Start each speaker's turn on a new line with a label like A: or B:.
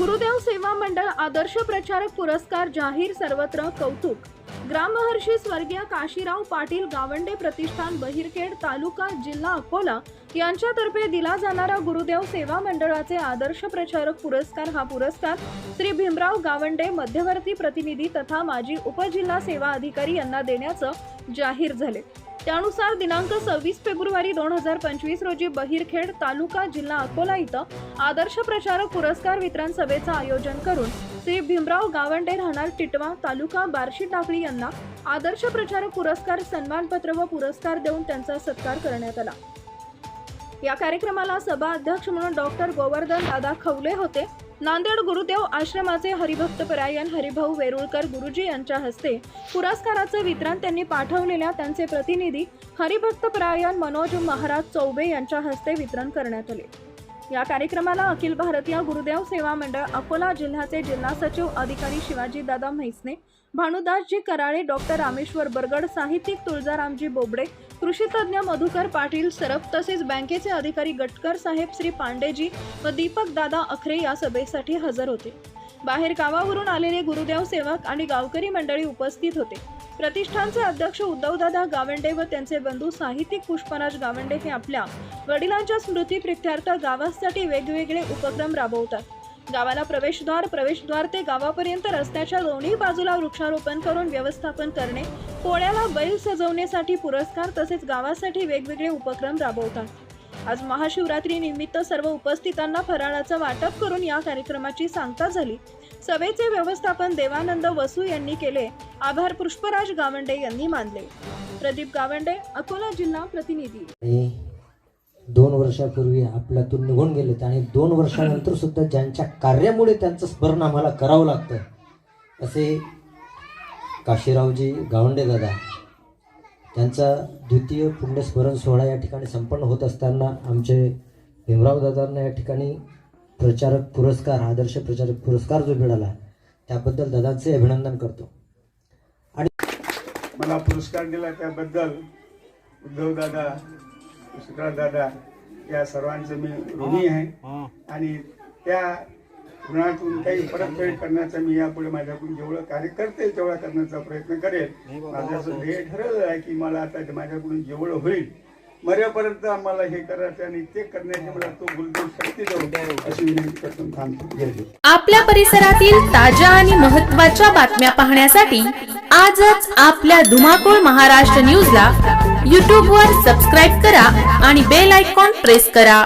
A: गुरुदेव सेवा मंडळ आदर्श प्रचारक पुरस्कार जाहीर सर्वत्र कौतुक. ग्रामहर्षी स्वर्गीय काशीराव पाटील गावंडे प्रतिष्ठान बहिरखेड तालुका जिल्हा अकोला यांच्यातर्फे दिला जाणारा गुरुदेव सेवा मंडळाचे आदर्श प्रचारक पुरस्कार हा पुरस्कार श्री भीमराव गावंडे मध्यवर्ती प्रतिनिधी तथा माजी उपजिल्हा सेवा अधिकारी यांना देण्याचं जाहीर झाले. त्यानुसार दिनांक सव्वीस फेब्रुवारी दोन हजार पंचवीस रोजी बहिरखेड तालुका जिल्हा अकोला इथं आदर्श प्रचारक पुरस्कार वितरण सभेचं आयोजन करून श्री भीमराव गावंडे राहणार टिटवा तालुका बार्शी टाकळी यांना आदर्श प्रचारक पुरस्कार सन्मानपत्र व पुरस्कार देऊन त्यांचा सत्कार करण्यात आला. या कार्यक्रमाला सभा अध्यक्ष म्हणून डॉक्टर गोवर्धन दादा खवले होते. नांदेड गुरुदेव आश्रमाचे हरिभक्त परायण हरिभाऊ वेरुळकर गुरुजी यांच्या हस्ते पुरस्काराचं वितरण त्यांनी पाठवलेल्या त्यांचे प्रतिनिधी हरिभक्त परायण मनोज महाराज चौबे यांच्या हस्ते वितरण करण्यात आले. या कार्यक्रमाला अखिल भारतीय गुरुदेव सेवा मंडळ अकोला जिल्ह्याचे जिल्हा सचिव अधिकारी शिवाजीदादा म्हैसने भानुदासजी कराळे डॉक्टर रामेश्वर बरगड साहित्यिक तुळजारामजी बोबडे कृषीतज्ञ मधुकर पाटील सरफ तसेच बँकेचे अधिकारी गटकर साहेब श्री पांडेजी व दीपक दादा अखरे या सभेसाठी हजर होते. बाहेर गावावरून आलेले गुरुदेव सेवक आणि गावकरी मंडळी उपस्थित होते. प्रतिष्ठानचे अध्यक्ष उद्धवदादा गावंडे व त्यांचे बंधू साहित्यिक पुष्पराज गावंडे हे आपल्या वडिलांच्या स्मृती प्रित्यर्थ गावासाठी वेगवेगळे उपक्रम राबवतात. गावाला प्रवेशद्वार प्रवेशद्वार ते गावापर्यंत रस्त्याच्या दोन्ही बाजूला वृक्षारोपण करून व्यवस्थापन करणे पोळ्याला बैल सजवण्यासाठी पुरस्कार तसेच गावासाठी वेगवेगळे उपक्रम राबवतात. आज महाशिवरात्री निमित्त सर्व उपस्थितांना फराळाचं वाटप करून या कार्यक्रमाची सांगता झाली. सभेचे व्यवस्थापन देवानंद वसू यांनी केले. आभार पुष्पराज गावंडे यांनी मानले. प्रदीप गावंडे अकोला जिल्हा प्रतिनिधी.
B: दोन वर्षापूर्वी आपल्यातून निघून गेलेत आणि दोन वर्षानंतर सुद्धा ज्यांच्या कार्यामुळे त्यांचं स्मरण आम्हाला करावं लागतं असे काशीरावजी गावंडे दादा त्यांचा द्वितीय पुण्यस्मरण सोहळा या ठिकाणी संपन्न होत असताना आमचे भीमराव दादांना या ठिकाणी प्रचारक पुरस्कार आदर्श प्रचारक पुरस्कार जो मिळाला त्याबद्दल दादांचे अभिनंदन करतो.
C: मला पुरस्कार दिला त्याबद्दल उद्धवदादा दादा या सर्वांचं मी ऋणी आहे. आणि त्या ऋणातून काही परतफेड करण्याचा मी यापुढे माझ्याकडून जेवढं कार्य करते तेवढा करण्याचा प्रयत्न करेल माझं असं ध्येय ठरवलं आहे की मला आता माझ्याकडून जेवढं होईल मरेपर्यंत आम्हाला हे करायचं आणि ते करण्याची मला तो गुलदूर शक्ती अशी विनंती थांबतो. जय
D: आपल्या परिसरातील ताज्या आणि महत्त्वाच्या बातम्या पाहण्यासाठी आजच आपल्या धुमाकूळ महाराष्ट्र न्यूजला यूट्यूबवर सबस्क्राईब करा आणि बेल आयकॉन प्रेस करा.